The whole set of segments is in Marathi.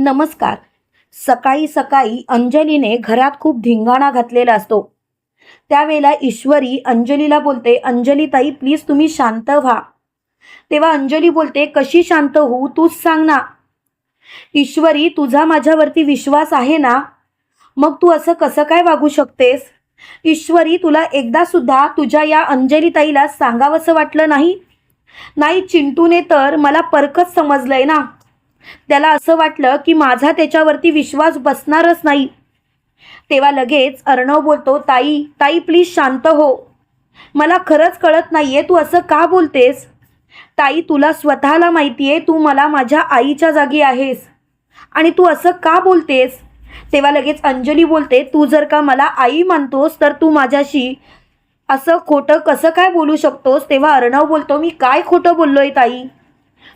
नमस्कार. सकाळी सकाळी अंजलीने घरात खूप धिंगाणा घातलेला असतो. त्यावेळेला ईश्वरी अंजलीला बोलते अंजली ताई प्लीज तुम्ही शांत व्हा. तेव्हा अंजली बोलते कशी शांत होऊ? तूच सांग ना. ईश्वरी तुझा माझ्यावरती विश्वास आहे ना? मग तू असं कसं काय वागू शकतेस? ईश्वरी तुला एकदा सुद्धा तुझ्या या अंजली ताईला सांगावंसं वाटलं नाही? नाही चिंटूने तर मला परकच समजलंय ना. त्याला असं वाटलं की माझा त्याच्यावरती विश्वास बसणारच नाही. तेव्हा लगेच अर्णव बोलतो ताई ताई प्लीज शांत हो. मला खरंच कळत नाही आहे तू असं का बोलतेस? ताई तुला स्वतःला माहिती आहे तू मला माझ्या आईच्या जागी आहेस. आणि तू असं का बोलतेस? तेव्हा लगेच अंजली बोलते तू जर का मला आई मानतोस तर तू माझ्याशी असं खोटं कसं काय बोलू शकतोस? तेव्हा अर्णव बोलतो मी काय खोटं बोललो आहे ताई?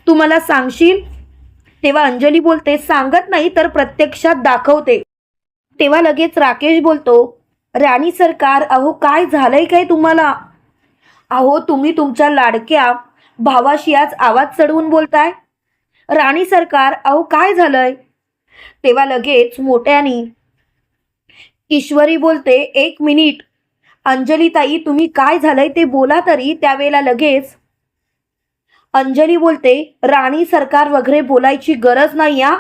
तू मला सांगशील तेव्हा अंजली बोलते सांगत नाही तर प्रत्यक्षात दाखवते. तेव्हा लगेच राकेश बोलतो राणी सरकार अहो काय झालंय काय तुम्हाला? अहो तुम्ही तुमच्या लाडक्या भावाशी आज आवाज चढवून बोलताय. राणी सरकार अहो काय झालंय? तेव्हा लगेच मोठ्यानी ईश्वरी बोलते एक मिनिट अंजली ताई तुम्ही काय झालंय ते बोला तरी. त्यावेळेला लगेच अंजली बोलते राणी सरकार वगैरे बोलायची गरज नाही या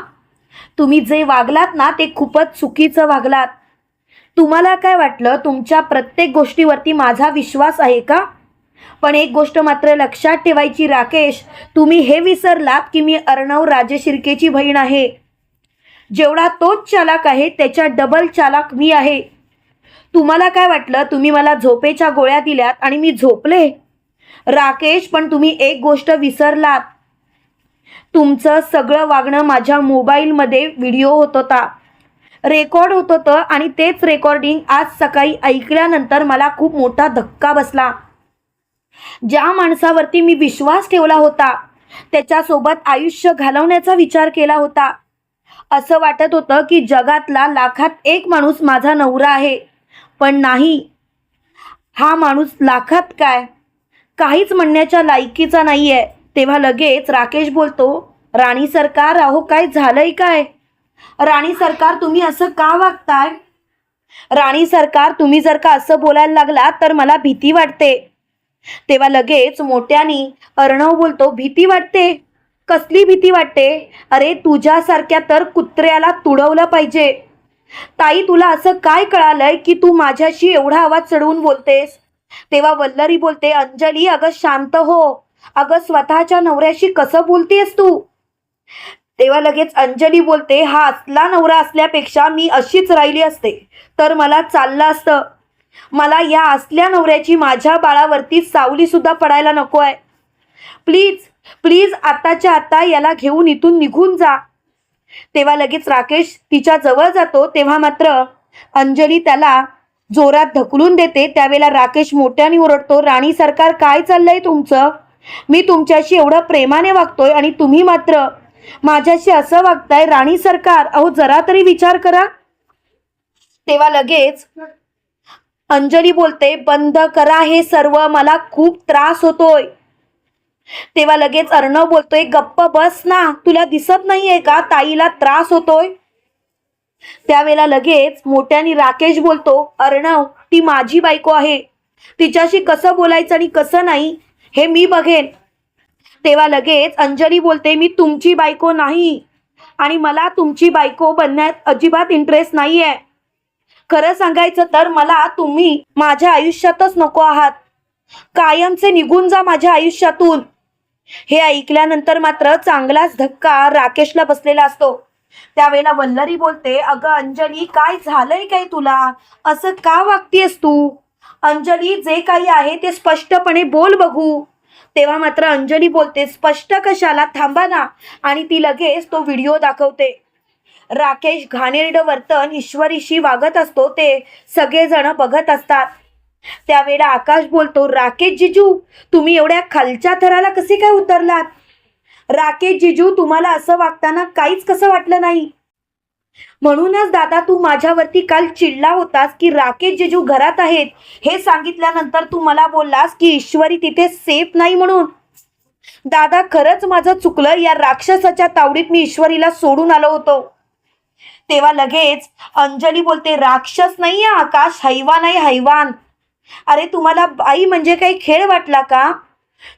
तुम्ही जे वागलात ना ते खूपच चुकीचं वागलात. तुम्हाला काय वाटलं? तुमच्या प्रत्येक गोष्टीवरती माझा विश्वास आहे का? पण एक गोष्ट मात्र लक्षात ठेवायची राकेश तुम्ही हे विसरलात की मी अर्णव राजशिर्केची बहीण आहे. जेवढा तोच चालाक आहे त्याच्या डबल चालाक मी आहे. तुम्हाला काय वाटलं? तुम्ही मला झोपेच्या गोळ्या दिल्यात आणि मी झोपले? राकेश पण तुम्ही एक गोष्ट विसरलात. तुमचं सगळं वागणं माझ्या मोबाईलमध्ये व्हिडिओ होत होता. रेकॉर्ड होत होतं आणि तेच रेकॉर्डिंग आज सकाळी ऐकल्यानंतर मला खूप मोठा धक्का बसला. ज्या माणसावरती मी विश्वास ठेवला होता त्याच्यासोबत आयुष्य घालवण्याचा विचार केला होता. असं वाटत होतं की जगातला लाखात एक माणूस माझा नवरा आहे पण नाही. हा माणूस लाखात काय? काहीच म्हणण्याच्या लायकीचा नाही आहे तेव्हा लगेच राकेश बोलतो राणी सरकार अहो काय झालंय काय? राणी सरकार तुम्ही असं का वागताय? राणी सरकार तुम्ही जर का असं बोलायला लागला तर मला भीती वाटते. तेव्हा लगेच मोठ्यानी अर्णव बोलतो भीती वाटते? कसली भीती वाटते? अरे तुझ्यासारख्या तर कुत्र्याला तुडवलं पाहिजे. ताई तुला असं काय कळालंय की तू माझ्याशी एवढा आवाज चढवून बोलतेस? तेव्हा वल्लरी बोलते अंजली अगं शांत हो. अगं स्वतःच्या नवऱ्याशी कसं बोलतेस तू? तेव्हा लगेच अंजली बोलते हा असला नवरा असल्यापेक्षा मी अशीच राहिली असते. तर मला चाललं असतं. मला या असल्या नवऱ्याची माझ्या बाळावरती सावली सुद्धा पडायला नको आहे. प्लीज प्लीज आताच्या आता याला घेऊन इथून निघून जा. तेव्हा लगेच राकेश तिच्या जवळ जातो तेव्हा मात्र अंजली त्याला जोरात ढकलून देते त्यावेळेला राकेश मोठ्याने ओरडतो राणी सरकार काय चाललंय तुमचं? मी तुमच्याशी एवढं प्रेमाने वागतोय आणि तुम्ही मात्र माझ्याशी असं वागताय राणी सरकार अहो जरा तरी विचार करा. तेव्हा लगेच अंजली बोलते बंद करा हे सर्व मला खूप त्रास होतोय. तेव्हा लगेच अर्णव बोलतोय गप्प बस ना तुला दिसत नाहीये का? ताईला त्रास होतोय. त्यावेळेला लगेच मोठ्याने राकेश बोलतो अर्णव ती माझी बायको आहे. तिच्याशी कसं बोलायचं आणि कसं नाही हे मी बघेन. तेव्हा लगेच अंजली बोलते मी तुमची बायको नाही आणि मला तुमची बायको बनण्यात अजिबात इंटरेस्ट नाही आहे खरं सांगायचं तर मला तुम्ही माझ्या आयुष्यातच नको आहात. कायमचे निघून जा माझ्या आयुष्यातून. हे ऐकल्यानंतर मात्र चांगलाच धक्का राकेशला बसलेला असतो. त्यावेळेला वल्लरी बोलते अगं अंजली काय झालंय काय तुला? असं का वागतीयस तू? अंजली जे काही आहे ते स्पष्टपणे बोल बघू. तेव्हा मात्र अंजली बोलते स्पष्ट कशाला? थांबा ना. आणि ती लगेच तो व्हिडिओ दाखवते. राकेश घाणेरड वर्तन ईश्वरीशी वागत असतो ते सगळेजण बघत असतात. त्यावेळेला आकाश बोलतो राकेश जिजू तुम्ही एवढ्या खालच्या थराला कसे काय उतरलात? राकेश जिजू तुम्हाला असं वागताना काहीच कसं वाटलं नाही? म्हणूनच दादा तू माझ्यावरती काल चिडला होतास की राकेश जिजू घरात आहेत. हे सांगितल्यानंतर तू मला बोललास की ईश्वरी तिथे सेफ नाही म्हणून. दादा खरंच माझं चुकलं. या राक्षसाच्या तावडीत मी ईश्वरीला सोडून आलो होतो. तेव्हा लगेच अंजली बोलते राक्षस नाही आहे आकाश हैवान आहे हैवान. अरे तुम्हाला आई म्हणजे काही खेळ वाटला का?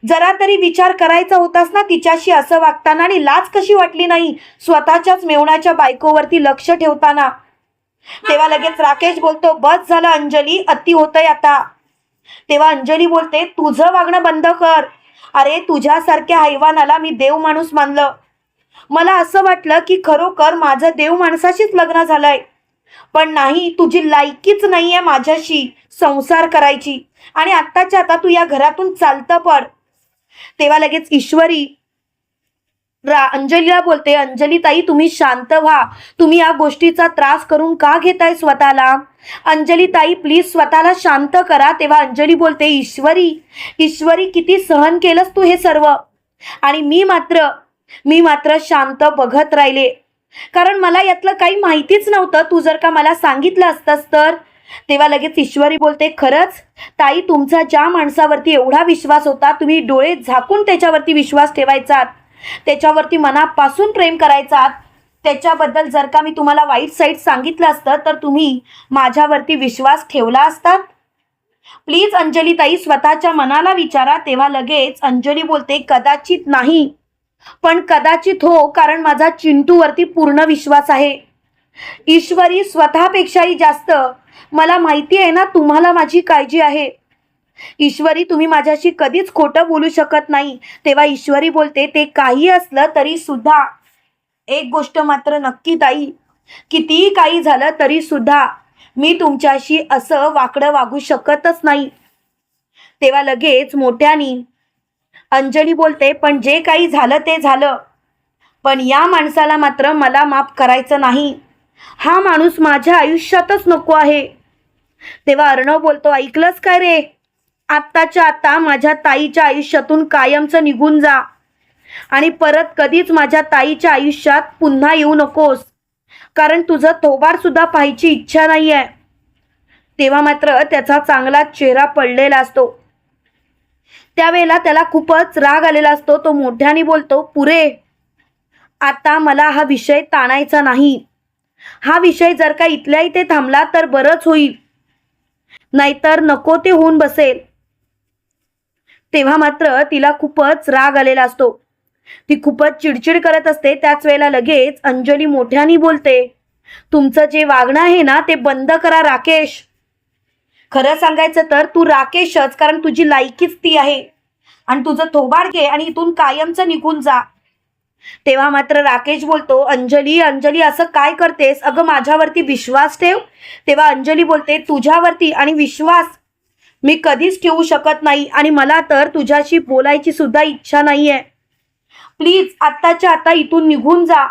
जरा तरी विचार करायचा होतास ना तिच्याशी असं वागताना आणि लाज कशी वाटली नाही? स्वतःच्याच मेवण्याच्या बायकोवरती लक्ष ठेवताना. तेव्हा लगेच राकेश बोलतो बस झालं अंजली अति होतंय आता. तेव्हा अंजली बोलते तुझं वागणं बंद कर. अरे तुझ्यासारख्या हैवानाला मी देव माणूस मानलं. मला असं वाटलं की खरोखर माझं देव माणसाशीच लग्न झालंय. पण नाही तुझी लायकीच नाहीये माझ्याशी संसार करायची. आणि आत्ताच्या आता तू या घरातून चालतं पड. तेव्हा लगेच ईश्वरी रा अंजलीला बोलते अंजली ताई तुम्ही शांत व्हा. तुम्ही या गोष्टीचा त्रास करून का घेताय स्वतःला? अंजली ताई प्लीज स्वतःला शांत करा. तेव्हा अंजली बोलते ईश्वरी ईश्वरी किती सहन केलंस तू हे सर्व? आणि मी मात्र मी मात्र शांत बघत राहिले. कारण मला यातलं काही माहितीच नव्हतं. तू जर का मला सांगितलं असतंस तर तेव्हा लगेच ईश्वरी बोलते खरंच? ताई तुमचा ज्या माणसावरती एवढा विश्वास होता तुम्ही डोळे झाकून त्याच्यावरती विश्वास ठेवायचात. त्याच्यावरती मनापासून प्रेम करायचात. त्याच्याबद्दल जर का मी तुम्हाला वाईट साईट सांगितलं असतं तर तुम्ही माझ्यावरती विश्वास ठेवला असतात. प्लीज अंजली ताई स्वतःच्या मनाला विचारा. तेव्हा लगेच अंजली बोलते कदाचित नाही पण कदाचित हो कारण माझा चिंटूवरती पूर्ण विश्वास आहे. ईश्वरी स्वतःपेक्षाही जास्त. मला माहिती आहे ना तुम्हाला माझी काळजी आहे. ईश्वरी तुम्ही माझ्याशी कधीच खोटं बोलू शकत नाही. तेव्हा ईश्वरी बोलते ते काही असलं तरी सुद्धा. एक गोष्ट मात्र नक्की ताई कितीही काही झालं तरी सुद्धा मी तुमच्याशी असं वाकडं वागू शकतच नाही. तेव्हा लगेच मोठ्यानी अंजली बोलते पण जे काही झालं ते झालं. पण या माणसाला मात्र मला माफ करायचं नाही. हा माणूस माझ्या आयुष्यातच नको आहे. तेव्हा अर्णव बोलतो ऐकलंच काय रे? आत्ताच्या आता माझ्या ताईच्या आयुष्यातून कायमचं निघून जा. आणि परत कधीच माझ्या ताईच्या आयुष्यात पुन्हा येऊ नकोस. कारण तुझं थोबारसुद्धा पाहायची इच्छा नाही आहे तेव्हा मात्र त्याचा चांगला चेहरा पडलेला असतो. त्यावेळेला त्याला खूपच राग आलेला असतो. तो मोठ्याने बोलतो पुरे आता मला हा विषय ताणायचा नाही. हा विषय जर का इथल्या इथे थांबला तर बरंच होईल. नाहीतर नको ते होऊन बसेल. तेव्हा मात्र तिला खूपच राग आलेला असतो. ती खूपच चिडचिड करत असते. त्याच वेळेला लगेच अंजली मोठ्यानी बोलते तुमचं जे वागणं आहे ना ते बंद करा राकेश. खरं सांगायचं तर तू राकेशच कारण तुझी लायकीच ती आहे. आणि तुझं थोबाड घे आणि इथून कायमचं निघून जा. तेव्हा मात्र राकेश बोलतो अंजली अंजली असं काय करतेस? अगं माझ्यावरती विश्वास ठेव. तेव्हा अंजली बोलते तुझ्यावरती आणि विश्वास मी कधीच ठेवू शकत नाही आणि मला तर तुझ्याशी बोलायची सुद्धा इच्छा नाही आहे प्लीज आत्ताच्या आता इथून निघून जा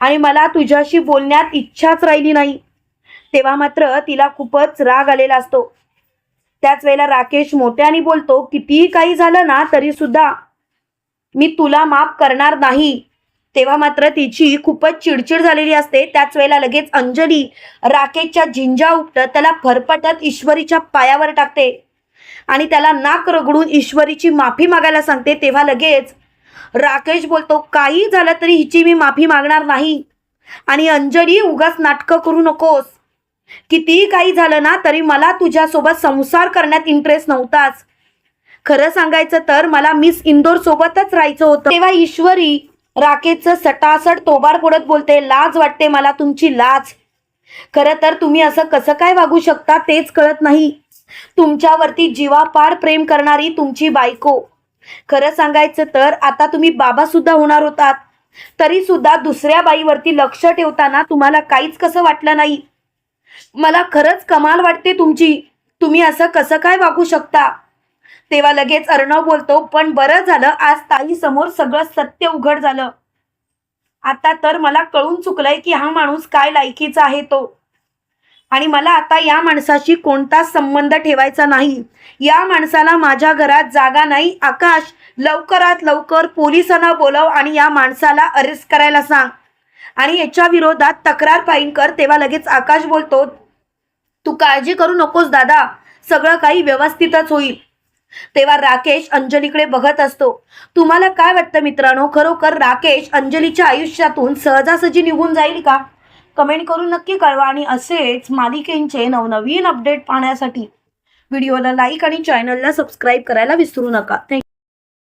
आणि मला तुझ्याशी बोलण्यात इच्छाच राहिली नाही. तेव्हा मात्र तिला खूपच राग आलेला असतो. त्याच वेळेला राकेश मोठ्याने बोलतो कितीही काही झालं ना तरी सुद्धा मी तुला माफ करणार नाही. तेव्हा मात्र तिची खूपच चिडचिड झालेली असते. त्याच वेळेला लगेच अंजली राकेशच्या झिंजा उपटत त्याला फरफटत ईश्वरीच्या पायावर टाकते. आणि त्याला नाक रगडून ईश्वरीची माफी मागायला सांगते. तेव्हा लगेच राकेश बोलतो काही झालं तरी हिची मी माफी मागणार नाही. आणि अंजली उगाच नाटकं करू नकोस. कितीही काही झालं ना तरी मला तुझ्यासोबत संसार करण्यात इंटरेस्ट नव्हताच. खरं सांगायचं तर मला मिस इंदोर सोबतच राहायचं होतं. तेव्हा ईश्वरी राकेशचं सटासट तोबार फोडत बोलते लाज वाटते मला तुमची लाज. खरं तर तुम्ही असं कसं काय वागू शकता तेच कळत नाही. तुमच्यावरती जीवापाड प्रेम करणारी तुमची बायको. खरं सांगायचं तर आता तुम्ही बाबा सुद्धा होणार होतात. तरी सुद्धा दुसऱ्या बाईवरती लक्ष ठेवताना तुम्हाला काहीच कसं वाटलं नाही. मला खरंच कमाल वाटते तुमची. तुम्ही असं कसं काय वागू शकता? तेव्हा लगेच अर्णव बोलतो पण बरं झालं आज ताई समोर सगळं सत्य उघड झालं. आता तर मला कळून चुकलंय की हा माणूस काय लायकीचा आहे तो. आणि मला आता या माणसाशी कोणताच संबंध ठेवायचा नाही. या माणसाला माझ्या घरात जागा नाही. आकाश लवकरात लवकर पोलिसांना बोलव आणि या माणसाला अरेस्ट करायला सांग. आणि याच्या विरोधात तक्रार फाईन कर. तेव्हा लगेच आकाश बोलतो तू काळजी करू नकोस दादा. सगळं काही व्यवस्थितच होईल. तेव्हा राकेश अंजलीकडे बघत असतो. तुम्हाला काय वाटतं मित्रांनो? खरोखर राकेश अंजलीच्या आयुष्यातून सहजासहजी निघून जाईल का? कमेंट करून नक्की कळवा आणि असेच मालिकेंचे नवनवीन अपडेट पाहण्यासाठी. व्हिडिओला लाईक आणि चॅनलला सबस्क्राईब करायला विसरू नका. थँक्यू